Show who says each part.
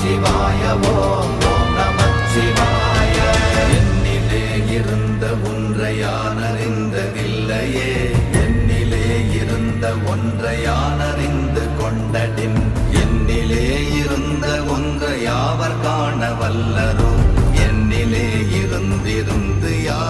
Speaker 1: சிவாய ஓம் ஓம் நம சிவாய. என்னிலே இருந்த ஒன்றையானறிந்ததில்லையே. என்னிலே இருந்த ஒன்றையானறிந்து கொண்டடின். என்னிலே இருந்த காண வல்லரும். என்னிலே